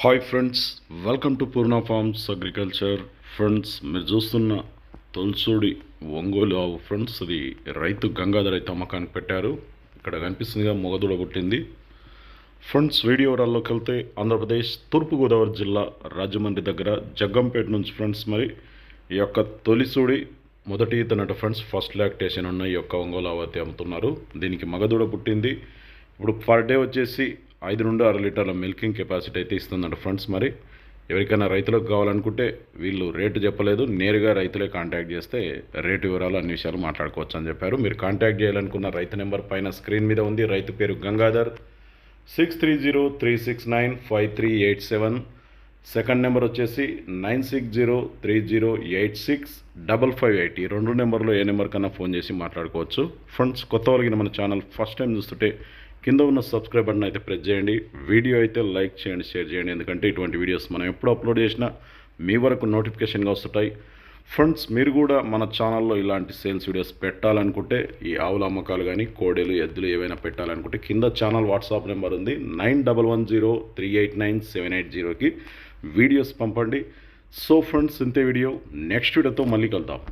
Hi friends welcome to Purna farms agriculture. Friends మీరు చూస్తున్న తొలసూడి ఒంగోలు ఆవు ఫ్రెండ్స్ ఇది రైతు గంగాధర్ అయితే అమ్మకానికి పెట్టారు. ఇక్కడ కనిపిస్తుందిగా మొగదుడ పుట్టింది. ఫ్రెండ్స్ వీడియో వివరాల్లోకి వెళ్తే ఆంధ్రప్రదేశ్ తూర్పుగోదావరి జిల్లా రాజమండ్రి దగ్గర జగ్గంపేట నుంచి ఫ్రెండ్స్ మరి ఈ యొక్క తొలిసూడి మొదటి ఈతనట ఫ్రెండ్స్ ఫస్ట్ లాక్టేషన్ ఉన్న ఈ యొక్క ఒంగోలు ఆవు అయితే అమ్ముతున్నారు. దీనికి మగదూడ పుట్టింది. ఇప్పుడు పర్ డే వచ్చేసి ఐదు నుండి ఆరు లీటర్ల మిల్కింగ్ కెపాసిటీ అయితే ఇస్తుందంట ఫ్రెండ్స్ మరి. ఎవరికైనా రైతులకు కావాలనుకుంటే వీళ్ళు రేటు చెప్పలేదు. నేరుగా రైతులే కాంటాక్ట్ చేస్తే రేటు వివరాలు అన్ని విషయాలు మాట్లాడుకోవచ్చు అని చెప్పారు. మీరు కాంటాక్ట్ చేయాలనుకున్న రైతు నెంబర్ పైన స్క్రీన్ మీద ఉంది. రైతు పేరు Gangadhar. Six three zero three six nine five three eight seven. Second number వచ్చేసి nine six zero three zero eight six double five eight. ఈ రెండు నెంబర్లో ఏ నెంబర్ కన్నా ఫోన్ చేసి మాట్లాడుకోవచ్చు. ఫ్రెండ్స్ కొత్త వాళ్ళకి మన ఛానల్ ఫస్ట్ టైం చూస్తుంటే కింద ఉన్న సబ్స్క్రైబ్ బటన్ అయితే ప్రెస్ చేయండి. వీడియో అయితే లైక్ చేయండి షేర్ చేయండి. ఎందుకంటే ఇటువంటి వీడియోస్ మనం ఎప్పుడు అప్లోడ్ చేసినా మీ వరకు నోటిఫికేషన్గా వస్తుంటాయి. ఫ్రెండ్స్ మీరు కూడా మన ఛానల్లో ఇలాంటి సేల్స్ వీడియోస్ పెట్టాలనుకుంటే ఈ ఆవుల అమ్మకాలు కానీ కోడెలు ఎద్దులు ఏవైనా పెట్టాలనుకుంటే కింద ఛానల్ వాట్సాప్ నెంబర్ ఉంది. Nine double one zero three eight nine seven eight జీరోకి వీడియోస్ పంపండి. సో ఫ్రెండ్స్ ఇంతే వీడియో. నెక్స్ట్ వీడియోతో మళ్ళీ కలుద్దాం.